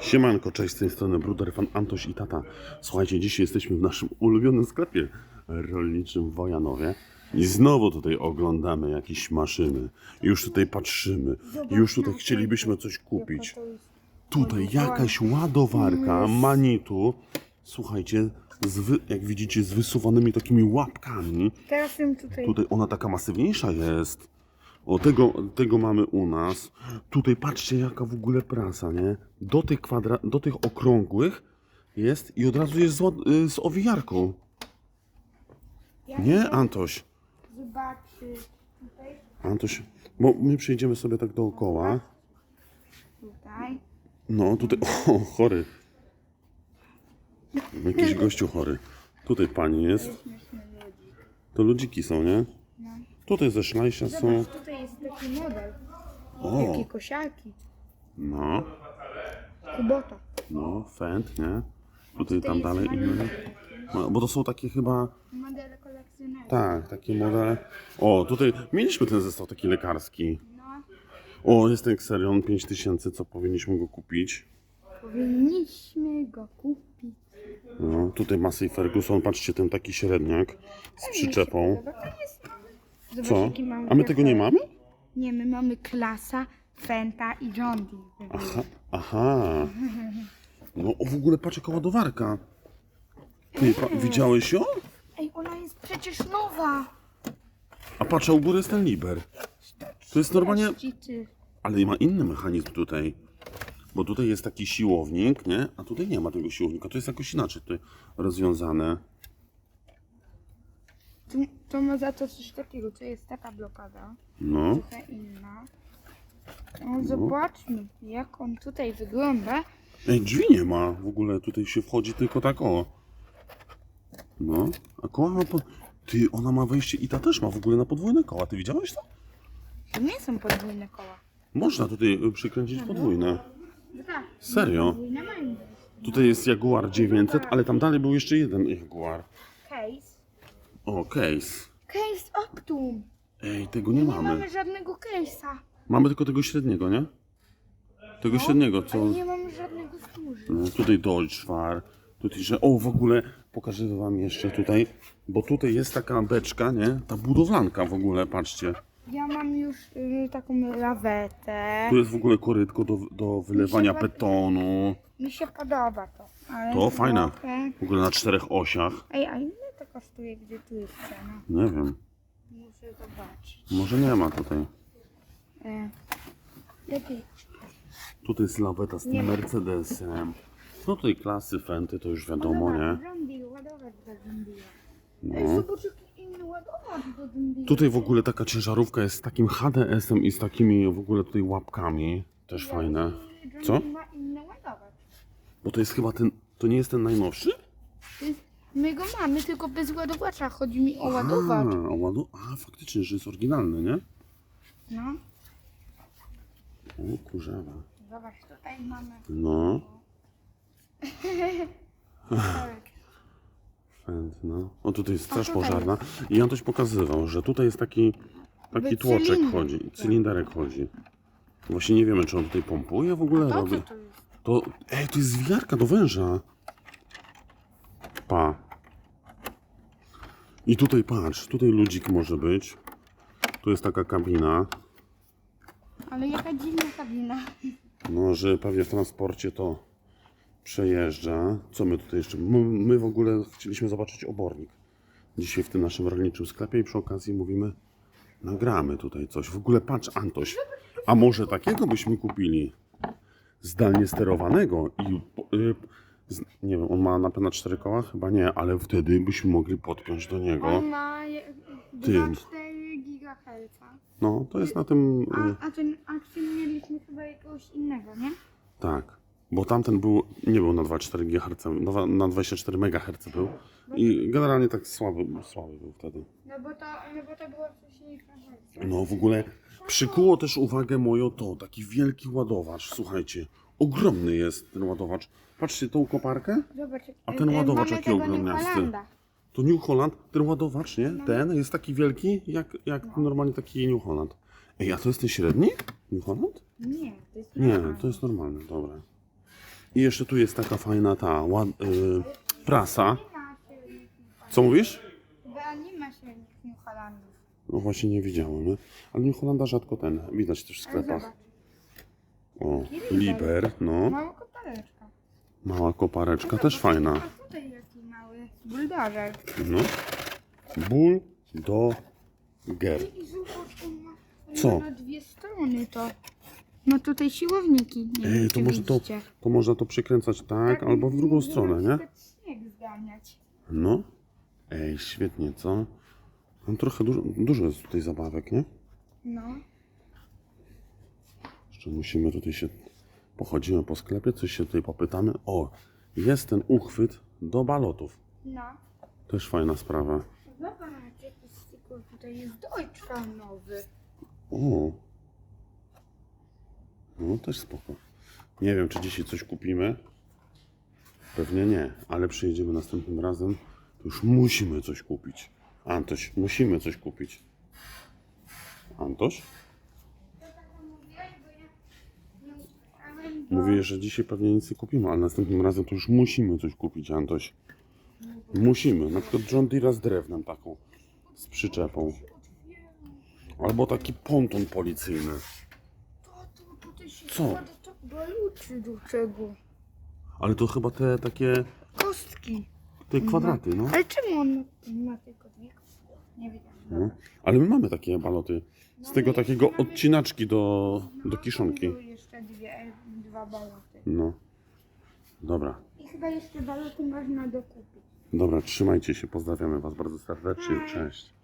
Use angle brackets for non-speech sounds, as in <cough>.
Siemanko, cześć z tej strony Bruder, fan Antoś i tata. Słuchajcie, dzisiaj jesteśmy w naszym ulubionym sklepie rolniczym w Wojanowie. I znowu tutaj oglądamy jakieś maszyny. Już tutaj patrzymy. Już tutaj chcielibyśmy coś kupić. Tutaj jakaś ładowarka Manitu. Słuchajcie, z wy, jak widzicie, z wysuwanymi takimi łapkami. Teraz ją tutaj. Tutaj ona taka masywniejsza jest. O, tego, tego mamy u nas. Tutaj patrzcie, jaka w ogóle prasa, nie? Do tych, kwadra, do tych okrągłych jest i od razu jest z, y, z owijarką. Ja Nie, Antoś? Zobaczyć tutaj. Antoś, bo my przejdziemy sobie tak dookoła. Tutaj. No, tutaj, <laughs> o, chory. Jakiś gościu chory. Tutaj pani jest. To ludziki są, nie? No. Tutaj ze szlajsia są. Zobacz, tutaj jest taki model. O, Jakie kosiarki. no, Kubota. no, fent, nie? Tutaj tam dalej inne. No, bo to są takie chyba... Modele kolekcjonerskie. Tak, takie modele. O, tutaj mieliśmy ten zestaw taki lekarski. No. O, jest ten Xerion 5000, co powinniśmy go kupić. Powinniśmy go kupić. No, tutaj Massey Ferguson, patrzcie, ten taki średniak z przyczepą. To jest... Zobacz, Co? jaki mamy A my tego nie mamy? Nie, my mamy klasa, Fenta i John Deere. Aha, aha. No, o, w ogóle patrz jaka ładowarka. Ty, pa, widziałeś ją? Ej, ona jest przecież nowa. A patrz, a u góry jest ten Liber. To jest normalnie... Szczyty. Ale ma inny mechanizm tutaj. Bo tutaj jest taki siłownik, nie? A tutaj nie ma tego siłownika. To jest jakoś inaczej tutaj rozwiązane. To, to ma za to coś takiego, to jest taka blokada. No. trochę inna. No, zobaczmy, jak on tutaj wygląda. Ej, drzwi nie ma. W ogóle tutaj się wchodzi tylko tak o. No. A koła ma po... Ty, ona ma wejście i ta też ma w ogóle na podwójne koła. Ty widziałeś to? To nie są podwójne koła. Można tutaj y, przykręcić podwójne. No tak. Serio? Podwójne mają. Tutaj jest Jaguar 900, ale tam dalej był jeszcze jeden Jaguar. O, case. Case Optum. Ej, tego nie Nie mamy. mamy żadnego case'a. Mamy tylko tego średniego, nie? Tego średniego, co... Ale nie mamy żadnego z dużych. No, tutaj Deutschfar, tutaj, że o w ogóle pokażę wam jeszcze tutaj, bo tutaj jest taka beczka, nie? Ta budowlanka w ogóle, patrzcie. Ja mam już y, taką lawetę. Tu jest w ogóle korytko do, do wylewania betonu. Mi się podoba to. Ale To trochę- W ogóle na czterech osiach. Ej, a ile kosztuje, gdzie tu jest cena? Nie wiem, Muszę zobaczyć. może nie ma tutaj. E, lepiej. Tutaj jest laweta z Nie tym ma. Mercedesem. No tutaj klasy, Fenty, to już wiadomo, nie? Ładować do. Ej, No. zobacz jaki inny do Deere. Tutaj w ogóle taka ciężarówka jest z takim HDS-em i z takimi w ogóle tutaj łapkami. Też fajne. Co? Ma inny ładowacz. Bo to jest chyba ten, to nie jest ten najnowszy? To jest, my go mamy, tylko bez ładowacza. Chodzi mi o ładowacz. A, a, ładu... a faktycznie, że jest oryginalny, nie? No, O kurzawa. zobacz, tutaj mamy. No, Tak. fent, no. O, tutaj jest straż tutaj pożarna. I on coś pokazywał, że tutaj jest taki, taki tłoczek cylinder. chodzi, cylinderek chodzi. Właśnie nie wiemy, czy on tutaj pompuje w ogóle, To robi. co to jest? To, ej, to jest zwijarka do węża. Pa. I tutaj patrz, tutaj ludzik może być. Tu jest taka kabina. Ale jaka dziwna kabina. No, że pewnie w transporcie to przejeżdża. Co my tutaj jeszcze? My, my w ogóle chcieliśmy zobaczyć obornik. Dzisiaj w tym naszym rolniczym sklepie i przy okazji mówimy, nagramy tutaj coś. W ogóle patrz, Antoś, a może takiego byśmy kupili? Zdalnie sterowanego i y, z, nie wiem, on ma na cztery koła? Chyba nie, ale wtedy byśmy mogli podpiąć do niego. On ma je- Ty. 2,4 GHz. No, to jest na tym... Y, A, a, ten, a mieliśmy chyba jakiegoś innego, nie? Tak, bo tamten był, nie był na 2,4 GHz, na- na 24 MHz był i generalnie tak słaby, słaby był wtedy. No bo to, no bo to było wcześniejsza wersja. No w ogóle przykuło też uwagę moją to, taki wielki ładowacz, słuchajcie, ogromny jest ten ładowacz. Patrzcie tą koparkę, Zobacz, A ten e, e, ładowacz mamy jaki tego ogromniasty. To New Holland, ten ładowacz, nie, ten jest taki wielki jak, jak normalnie taki New Holland. Ej, a to jest ten średni? New Holland? Nie, to jest Nie, normalne. to jest normalne, dobra. I jeszcze tu jest taka fajna ta ład, y, prasa. Nie ma silnik Co mówisz? Chyba nie ma silnik New Holandów. No właśnie nie widziałem, nie? ale New Hollanda rzadko ten, widać też w Ale sklepach. zobacz, O, Liber, no, mała kopareczka. mała kopareczka, też fajna. A tutaj jaki mały buldożer. No. Ból do ger. I zobacz, on ma Co? na dwie strony to. No tutaj siłowniki. Nie Ej, wiem, to czy może to, widzicie. to można to przykręcać tak, albo w drugą nie stronę, nie? Śnieg zganiać. No. Ej, świetnie, co? Mam trochę dużo, dużo jest tutaj zabawek, nie? No. Jeszcze musimy tutaj się pochodzimy po sklepie, coś się tutaj popytamy. O, jest ten uchwyt do balotów. No. Też fajna sprawa. Zobacz, jaki sticker tutaj jest Deutschland nowy. O. No też spoko. Nie wiem, czy dzisiaj coś kupimy. Pewnie nie, ale przyjedziemy następnym razem. To już musimy coś kupić. Antoś, musimy coś kupić. Antoś? Mówię, że dzisiaj pewnie nic nie kupimy, ale następnym razem to już musimy coś kupić, Antoś. Musimy. Na przykład John Deere z drewnem taką. Z przyczepą. Albo taki ponton policyjny. Co? baluty do czego? Ale to chyba te takie, Kostki. te kwadraty, no. Ale czemu on ma, tylko dwie kostki? Nie wiem. no. Ale my mamy takie baloty. Z tego takiego odcinaczki do, do kiszonki. Były jeszcze dwie, dwa baloty. No. Dobra. I chyba jeszcze baloty można dokupić. Dobra, trzymajcie się, pozdrawiamy Was bardzo serdecznie. Cześć.